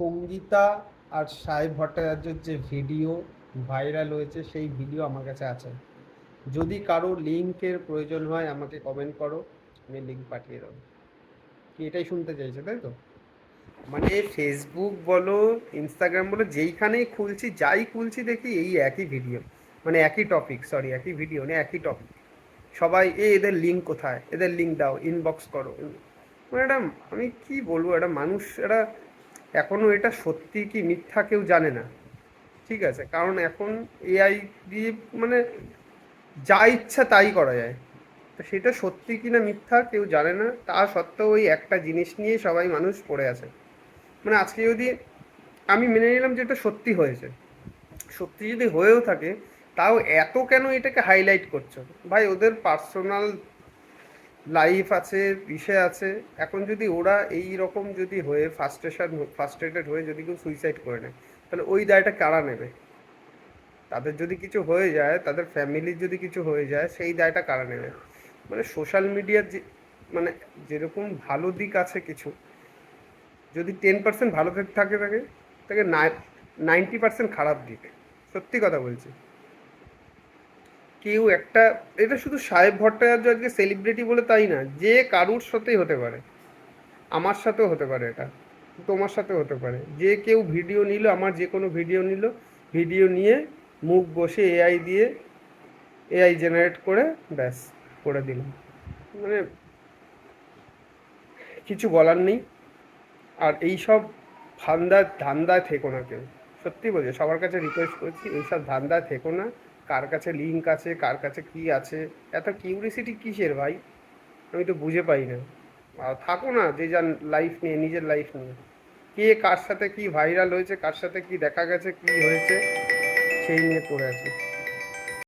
সঙ্গীতা আর সাই ভট্টাচার্যের যে video viral হয়েছে, সেই ভিডিও আমার কাছে আছে। যদি কারও লিঙ্কের প্রয়োজন হয়, আমাকে কমেন্ট করো, আমি লিঙ্ক পাঠিয়ে দেবো। কি এটাই শুনতে চাইছো, তাই তো? মানে ফেসবুক বলো ইনস্টাগ্রাম বলো, যেইখানেই খুলছি, যাই খুলছি দেখি এই একই ভিডিও মানে একই টপিক সরি একই ভিডিও মানে একই টপিক সবাই, এ, এদের লিঙ্ক কোথায়? এদের লিঙ্ক দাও ইনবক্স করো। মানে এটা আমি কি বলব এটা মানুষ এটা এখনও এটা সত্যি কি মিথ্যা কেউ জানে না। ঠিক আছে? কারণ এখন এআই দিয়ে মানে যা ইচ্ছা তাই করা যায়। তো সেটা সত্যি কি না মিথ্যা কেউ জানে না। তা সত্ত্বেও ওই একটা জিনিস নিয়ে সবাই মানুষ পড়ে আছে। মানে আজকে যদি আমি মেনে নিলাম যে এটা সত্যি হয়েছে। সত্যি যদি হয়েও থাকে, তাও এত কেন এটাকে হাইলাইট করছ? ভাই, ওদের পার্সোনাল লাইফ আছে, বিষয় আছে। এখন যদি ওরা এই রকম যদি হয়ে ফার্স্ট্রেশন ফার্স্ট্রেটেড হয়ে যদি কেউ সুইসাইড করে নেয়, তাহলে ওই দায়টা কারা নেবে? তাদের যদি কিছু হয়ে যায়, তাদের ফ্যামিলির যদি কিছু হয়ে যায়, সেই দায়টা কারা নেবে? মানে সোশ্যাল মিডিয়ার যে মানে যেরকম ভালো দিক আছে কিছু, যদি টেন পার্সেন্ট ভালো দিক থাকে থাকে, তাকে নাইনটি পার্সেন্ট খারাপ দিক। সত্যি কথা বলছি। কেউ একটা, এটা শুধু সাহেব ভট্টাচার্য আজকে সেলিব্রিটি বলে তাই না, যে কারুর সাথেই হতে পারে। আমার সাথেও হতে পারে এটা, তোমার সাথেও হতে পারে। যে কেউ ভিডিও নিল, আমার যে কোনো ভিডিও নিল ভিডিও নিয়ে মুখ বসে এআই দিয়ে এআই জেনারেট করে ব্যাস, করে দিলাম। মানে কিছু বলার নেই। আর এই সব ধান্দা ধান্দায় থেকো না কেউ। সত্যি বলছি, সবার কাছে রিকোয়েস্ট করছি, এইসব ধান্দায় থেকো না। কার কাছে লিঙ্ক আছে, কার কাছে কি আছে, এত কিউরিসিটি কিসের ভাই? আমি তো বুঝে পাই না। আর থাকো না, যে যার লাইফ নিয়ে, নিজের লাইফ নিয়ে। কে কার সাথে কি ভাইরাল হয়েছে, কার সাথে কি দেখা গেছে, কি হয়েছে, সেই নিয়ে পড়ে আছে।